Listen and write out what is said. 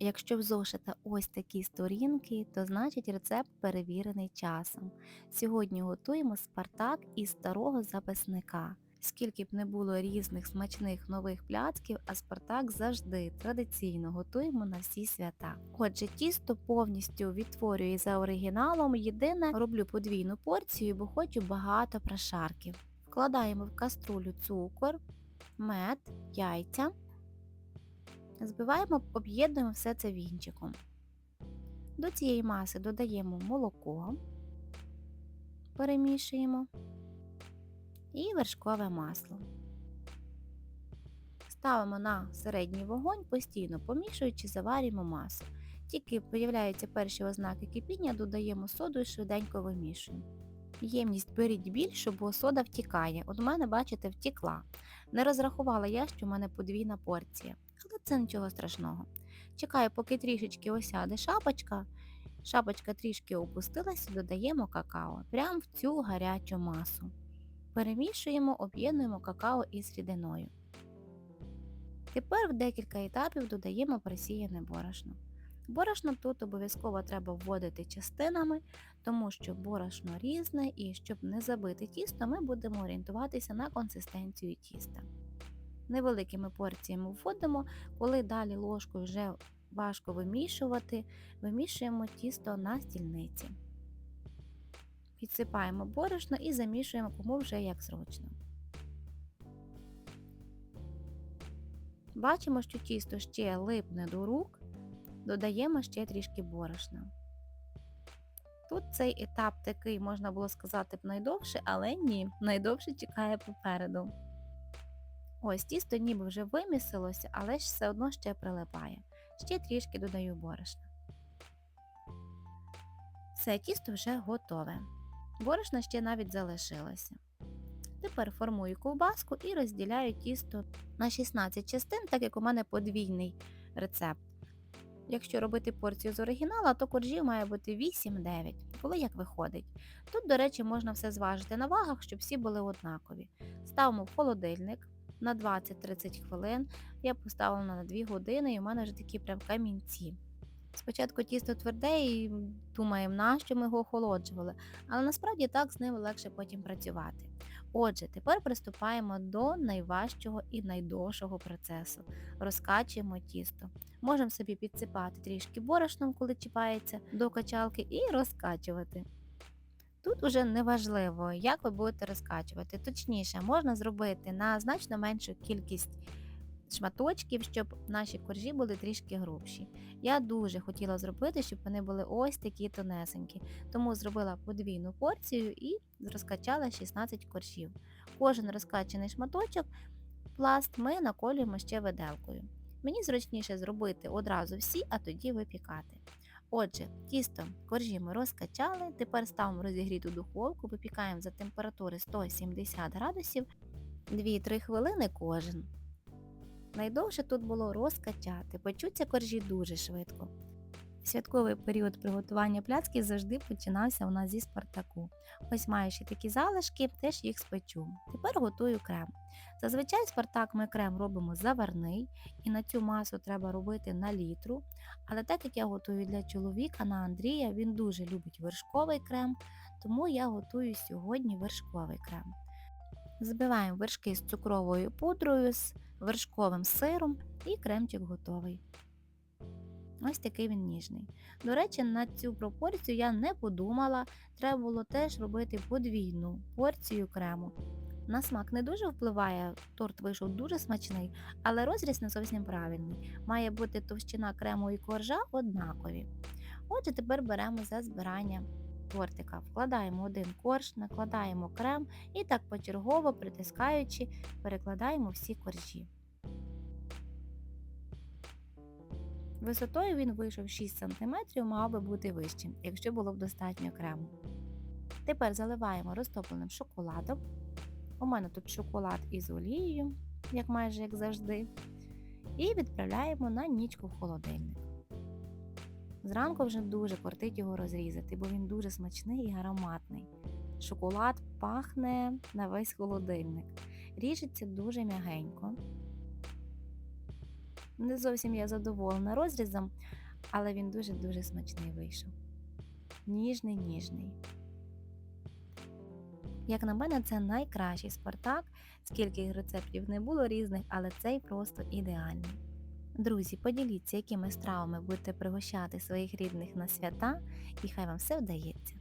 Якщо в зошита ось такі сторінки, то значить рецепт перевірений часом. Сьогодні готуємо спартак із старого записника. Скільки б не було різних смачних нових пляцків, а спартак завжди традиційно готуємо на всі свята. Отже, тісто повністю відтворюю за оригіналом, єдине роблю подвійну порцію, бо хочу багато прошарків. Вкладаємо в каструлю цукор, мед, яйця. Збиваємо, об'єднуємо все це вінчиком. До цієї маси додаємо молоко, перемішуємо і вершкове масло. Ставимо на середній вогонь, постійно помішуючи, заварюємо масу. Тільки з'являються перші ознаки кипіння, додаємо соду і швиденько вимішуємо. Ємність беріть більшу, бо сода втікає. От у мене, бачите, втікла. Не розрахувала я, що в мене подвійна порція. Але це нічого страшного. Чекаю, поки трішечки осяде шапочка. Шапочка трішки опустилася, додаємо какао прямо в цю гарячу масу. Перемішуємо, об'єднуємо какао із рідиною. Тепер в декілька етапів додаємо просіяне борошно. Борошно тут обов'язково треба вводити частинами, тому що борошно різне і щоб не забити тісто, ми будемо орієнтуватися на консистенцію тіста. Невеликими порціями вводимо, коли далі ложкою вже важко вимішувати, вимішуємо тісто на стільниці. Підсипаємо борошно і замішуємо кому вже як зручно. Бачимо, що тісто ще липне до рук, додаємо ще трішки борошна. Тут цей етап такий, можна було сказати, б найдовший, але ні, найдовше чекає попереду. Ось тісто ніби вже вимісилося, але ж все одно ще прилипає. Ще трішки додаю борошна. Все тісто вже готове. Борошна ще навіть залишилося. Тепер формую ковбаску і розділяю тісто на 16 частин, так як у мене подвійний рецепт. Якщо робити порцію з оригінала, то коржів має бути 8-9, коли як виходить. Тут, до речі, можна все зважити на вагах, щоб всі були однакові. Ставимо в холодильник на 20-30 хвилин. Я поставила на 2 години і у мене вже такі прям камінці. Спочатку тісто тверде і думаємо, нащо ми його охолоджували, але насправді так з ним легше потім працювати. Отже, тепер приступаємо до найважчого і найдовшого процесу. Розкачуємо тісто. Можемо собі підсипати трішки борошном, коли чіпається до качалки, і розкачувати. Тут уже неважливо, як ви будете розкачувати. Точніше, можна зробити на значно меншу кількість шматочків, щоб наші коржі були трішки грубші. Я дуже хотіла зробити, щоб вони були ось такі тонесенькі, тому зробила подвійну порцію і розкачала 16 коржів. Кожен розкачаний шматочок, пласт ми наколюємо ще виделкою. Мені зручніше зробити одразу всі, а тоді випікати. Отже, тісто коржі ми розкачали, тепер ставимо розігріту духовку, випікаємо за температури 170 градусів 2-3 хвилини кожен. Найдовше тут було розкачати, почуться коржі дуже швидко. Святковий період приготування пляцків завжди починався у нас зі спартаку. Ось маю ще такі залишки, теж їх спечу. Тепер готую крем. Зазвичай спартак ми крем робимо заварний, і на цю масу треба робити на літру. Але так як я готую для чоловіка на Андрія, він дуже любить вершковий крем, тому я готую сьогодні вершковий крем. Збиваємо вершки з цукровою пудрою, з вершковим сиром і кремчик готовий. Ось такий він ніжний. До речі, на цю пропорцію я не подумала, треба було теж робити подвійну порцію крему. На смак не дуже впливає, торт вийшов дуже смачний, але розріз не зовсім правильний. Має бути товщина крему і коржа однакові. Отже, тепер беремо за збирання тортика. Вкладаємо один корж, накладаємо крем і так почергово притискаючи, перекладаємо всі коржі. Висотою він вийшов 6 см, мав би бути вищим, якщо було б достатньо крему. Тепер заливаємо розтопленим шоколадом. У мене тут шоколад із олією, як майже як завжди. І відправляємо на нічку в холодильник. Зранку вже дуже кортить його розрізати, бо він дуже смачний і ароматний. Шоколад пахне на весь холодильник. Ріжеться дуже м'ягенько. Не зовсім я задоволена розрізом, але він дуже-дуже смачний вийшов. Ніжний, ніжний. Як на мене, це найкращий Спартак, скільки їх рецептів не було різних, але цей просто ідеальний. Друзі, поділіться, якими стравами будете пригощати своїх рідних на свята, і хай вам все вдається.